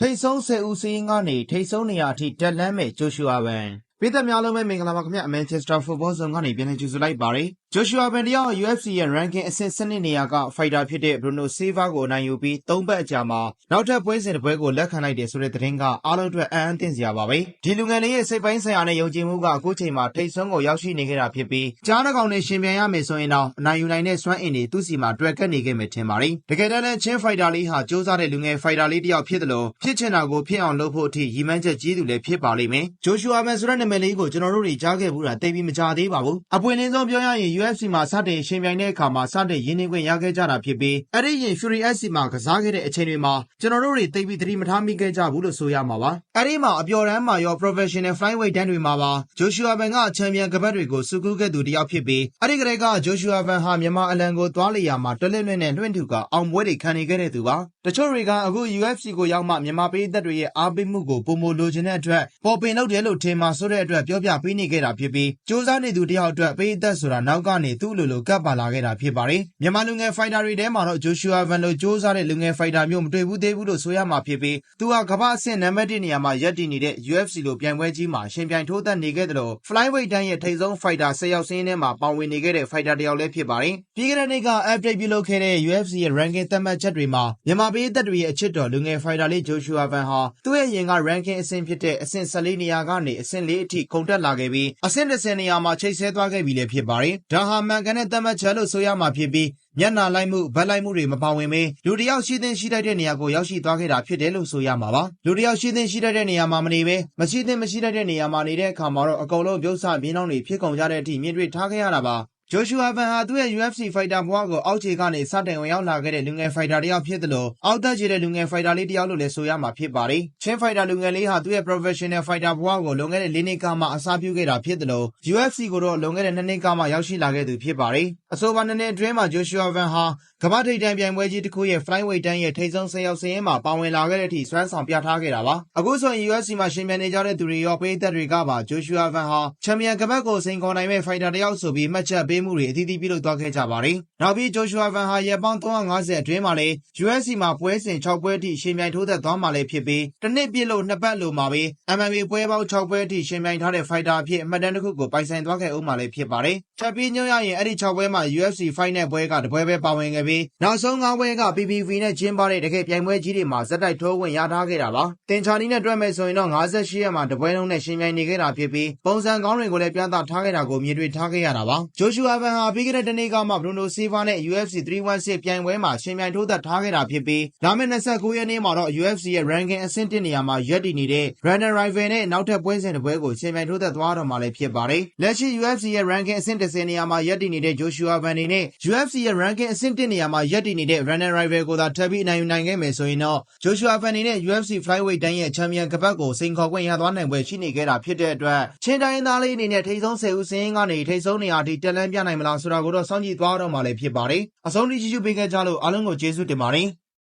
ထိတ်ဆုံး10ဦးစီးရင်ကနေထိတ်ဆုံးနေရာအထိတက်လန်းမဲ့ဂျိုရှူအာဗန်ပြည်သက်များလုံးပဲမင်္ဂလာပါခင်ဗျအမန်ချက်စတာဖုတ်ဘောဇုံကနေပြန်လည်ကြိုဆိုလိုက်ပါတယ်ဂျိုရှူအာ ဗန်တယောက် UFC ရဲ့ ranking အဆင့်7နေရာကဖိုက်တာဖြစ်တဲ့ Bruno Silva ကိုအနိုင်ယူပြီး၃ပတ်အကြာမှာနောက်ထပ်ပွဲစဉ်တစ်ပွဲကိုလက်ခံလိုက်တယ်ဆိုတဲ့သတင်းကအားလုံးအတွက်အံ့အသင့်စရာပါပဲဒီလူငယ်လေးရဲ့စိတ်ပိုင်းဆိုင်ရာနဲ့ယုံကြည်မှုကအခုချိန်မှာထိတ်ဆုံးကိုရောက်ရှိနေခဲ့တာဖြစ်ပြီးကြားတစ်ကောင်နဲ့ရှင်ပြန်ရမယ်ဆိုရင်တော့အနိုင်ယူနိုင်တဲ့စွမ်းအင်တွေသူ့စီမှာတွေ့ကပ်နေခဲ့မယ်ထင်ပါတယ်တကယ်တမ်းလည်းချင်းဖိုက်တာလေးဟာစူးစမ်းတဲ့လူငယ်ဖိုက်တာလေးတစ်ယောက်ဖြစ်တယ်လို့ဖြစ်ချင်တာကိုဖြစ်အောင်လုပ်ဖို့အထိရည်မှန်းချက်ကြီးသူလည်းဖြစ်ပါလိမ့်မယ်ဂျိုရှူအာဗန်ဆိုတဲ့နာမည်လေးကိုကျွန်တော်တို့တွေကြားခဲ့ဘူးတာသိပြီးမကြသေးပါဘူးအပွင့်လင်းဆုံးပြောရရင် UFC မှာ စတင်ရှင်ပြိုင်တဲ့အခါမှာ စတင်ရင်းနှီးခွင့်ရခဲ့ကြတာဖြစ်ပြီး အဲ့ဒီရင် Fury SC မှာ ကစားခဲ့တဲ့အချိန်တွေမှာ ကျွန်တော်တို့တွေ သိပြီးသတိမထားမိခဲ့ကြဘူးလို့ ဆိုရမှာပါ အဲ့ဒီမှာ အပျော်တမ်းမှာရော professional flyweight တန်းတွေမှာပါဂျိုရှူအာဗန်ကချန်ပီယံကပတ်တွေကိုစုကူးခဲ့သူတစ်ယောက်ဖြစ်ပြီး အဲ့ဒီကလေးကဂျိုရှူအာဗန်ဟာ မြန်မာအလံကို သွားလျာမှာတွက်လက်လွင့်နဲ့ လွှင့်ထူကအောင်ပွဲတွေ ခံနေခဲ့တဲ့သူပါ တချို့တွေက အခု UFC ကိုရောက်မှ မြန်မာပြည်သက်တွေရဲ့ အားပေးမှုကိုပုံမလိုချင်တဲ့အတွက် ပေါ်ပင်လုပ်တယ်လို့ ထင်မှဆိုတဲ့အတွက် ပြောပြပေးနေခဲ့တာဖြစ်ပြီးစူးစမ်းနေသူတယောက်အတွက်ပေးသက်ဆိုတာ နောက်ကနေ သူ့လိုလို ကပ်ပါလာခဲ့တာ ဖြစ်ပါတယ် မြန်မာလူငယ်ဖိုက်တာတွေထဲမှာတော့ဂျိုရှူအာဗန်လိုစူးစမ်းတဲ့ လူငယ်ဖိုက်တာမျိုး မတွေ့ဘူးသေးဘူးလို့ ဆိုရမှာဖြစ်ပြီး သူဟာ ကမ္ဘာအဆင့် နံပါတ်1နေရာမှာ ရပ်တည်နေတဲ့ UFC လို ပြိုင်ပွဲကြီးမှာရှင်ပြိုင်ထိုးသက်နေခဲ့တယ်လို့ flyweight တန်းရဲ့ ထိပ်ဆုံးဖိုက်တာ10ယောက်စင်းထဲမှာ ပါဝင်နေခဲ့တဲ့ ဖိုက်တာတယောက်လည်း ဖြစ်ပါတယ် ပြီးခဲ့တဲ့နှစ်က update ပြုလုပ်ခဲ့တဲ့ UFC ရဲ့ ranking သတ်မှတ်ချက်တွေမှာ မြန်မာပြည်သက်တွေရဲ့ အချစ်တော် လူငယ်ဖိုက်တာလေးဂျိုရှူအာဗန်ဟာ သူ့ရဲ့ရင်က ranking အဆင့်ဖြစ်တဲ့ အဆင့်14နေရာကနေ အဆင့်4အထိ ခုန်တက်လာခဲ့ပြီး အဆင့်10နေရာမှာ ချိတ်ဆဲသွားခဲ့ပြီလည်း ဖြစ်ပါတယ်ဒါဟာမှန်ကန်တဲ့သတ်မှတ်ချက်လို့ဆိုရမှာဖြစ်ပြီးမျက်နှာလိုက်မှုဗတ်လိုက်မှုတွေမပါဝင်ဘဲလူတစ်ယောက်ရှိသင့်ရှိတတ်တဲ့နေရာကိုရောက်ရှိသွားခဲ့တာဖြစ်တယ်လို့ဆိုရမှာပါလူတစ်ယောက်ရှိသင့်ရှိတတ်တဲ့နေရာမှာမနေဘဲမရှိသင့်မရှိတတ်တဲ့နေရာမှာနေတဲ့အခါမှာတော့အကုန်လုံးပြုတ်ဆပြင်းနှောင်းတွေဖြစ်ကုန်ကြတဲ့အထိမြင်တွေ့ထားခဲ့ရတာပါ ဂျိုရှူအာဗန်ဟာ သူ့ရဲ့ UFC ဖိုက်တာဘွားကို အောက်ခြေကနေ စတင်ဝင်ရောက်လာခဲ့တဲ့ လူငယ်ဖိုက်တာတစ်ယောက်ဖြစ်တယ်လို့အောက်သက်ကြီးတဲ့ လူငယ်ဖိုက်တာလေးတစ်ယောက်လို့လည်း ဆိုရမှာဖြစ်ပါတယ်။ချင်းဖိုက်တာလူငယ်လေးဟာ သူ့ရဲ့ professional fighter ဘွားကို လွန်ခဲ့တဲ့ ၄ နှစ်ကမှ အစားပြုခဲ့တာဖြစ်တယ်လို့ UFC ကိုတော့ လွန်ခဲ့တဲ့ ၂ နှစ်ကမှ ရောက်ရှိလာခဲ့သူဖြစ်ပါတယ်။အဆိုပါနှစ်နှစ်အတွင်းမှာ ဂျိုရှူအာဗန်ဟာကမ္ဘာထိပ်တန်းပြိုင်ပွဲကြီးတစ်ခုရဲ့ flyweight တန်းရဲ့ ထိပ်ဆုံး10ယောက်စင်းမှာ ပါဝင်လာခဲ့တဲ့အထိ စွမ်းဆောင်ပြထားခဲ့တာပါ။အခုဆိုရင် UFC မှာရှင်ပြိုင်နေကြတဲ့သူတွေရောပေးသက်တွေကပါဂျိုရှူအာဗန်ဟာ ချန်ပီယံကပတ်ကို စိန်ခေါ်နိုင်မဲ့ fighter တစ်ယောက်ဆိုပြီး မှတ်ချက်ပေးမှုတွေ အသီးသီး ပြုလုပ်သွားခဲ့ကြပါတယ်။နောက်ပြီးဂျိုရှူအာဗန်ဟာ ရက်ပေါင်း350အတွင်းမှာလည်း UFC မှာ ပွဲစဉ်6ပွဲအထိရှင်ပြိုင်ထိုးသက်သွားမှာလည်းဖြစ်ပြီးတစ်နှစ်ပြည့်လို့ နှစ်ပတ်လို့မှာပဲ MMA ပွဲပေါင်း6ပွဲအထိရှင်ပြိုင်ထားတဲ့ fighter အဖြစ်အမှတ်တမ်းတစ်ခုကို ပိုင်ဆိုင်သွားခဲ့ဦးမှာလည်း ဖြစ်ပါတယ်။ချက်ပြီးညွှန်ရရင် အဲ့ဒီ6ပွဲမှာ UFC Final ပွဲက တပွဲပဲ ပါဝင်ခဲ့ပြီး နောက်ဆုံး9ပွဲက PPV နဲ့ ကျင်းပတဲ့ တကယ်ပြိုင်ပွဲကြီးတွေမှာဇက်တိုက်ထိုးဝင်ရထားခဲ့တာပါ။တင်ချာနီနဲ့ တွဲမယ်ဆိုရင်တော့58ရက်မှာ တပွဲလုံးနဲ့ရှင်ပြိုင်နေခဲ့တာဖြစ်ပြီး ပုံစံကောင်းတွေကိုလည်း ပြသထားခဲ့တာကို မြင်တွေ့ထားခဲ့ရတာပါ။ဂျိုရှူအာဗန်ဟာ ပြီးခဲ့တဲ့ တနေ့ကမှ Bruno Silva နဲ့ UFC 316 ပြိုင်ပွဲမှာရှင်ပြိုင်ထိုးသက်ထားခဲ့တာဖြစ်ပြီး လာမယ့်29ရက်နေ့မှာတော့ UFC ရဲ့ ranking အဆင့်1နေရာမှာ ရပ်တည်နေတဲ့ Brandon Rival နဲ့ နောက်ထပ်ပွဲစဉ်တစ်ပွဲကိုရှင်ပြိုင်ထိုးသက်သွားတော့မှာလည်း ဖြစ်ပါတယ်။လက်ရှိ UFC ရဲ့ ranking အဆင့်10နေရာမှာ ရပ်တည်နေတဲ့ Joshua Van နဲ့ UFC ရဲ့ ranking အဆင့်1နေရာမှာ ရပ်တည်နေတဲ့ Brandon Rival ကိုသာ ထပ်ပြီး အနိုင်ယူနိုင်ခဲ့မယ်ဆိုရင်တော့ Joshua Van နဲ့ UFC Flyweight တန်းရဲ့ ချန်ပီယံကပတ်ကို စိန်ခေါ်ခွင့်ရသွားနိုင်ပွဲရှိနေခဲ့တာဖြစ်တဲ့အတွက် ချင်းတိုင်းသားလေးအနေနဲ့ ထိပ်ဆုံး10ဦးစင်းကနေ ထိပ်ဆုံးနေရာထိ တက်လန်းပြနိုင်မလားဆိုတာကိုတော့ စောင့်ကြည့်သွားတော့မှာလည်း ဖြစ်ပါတယ်။အဆုံးထိ ကြည့်ရှုပေးခဲ့ကြလို့ အားလုံးကို ကျေးဇူးတင်ပါတယ်။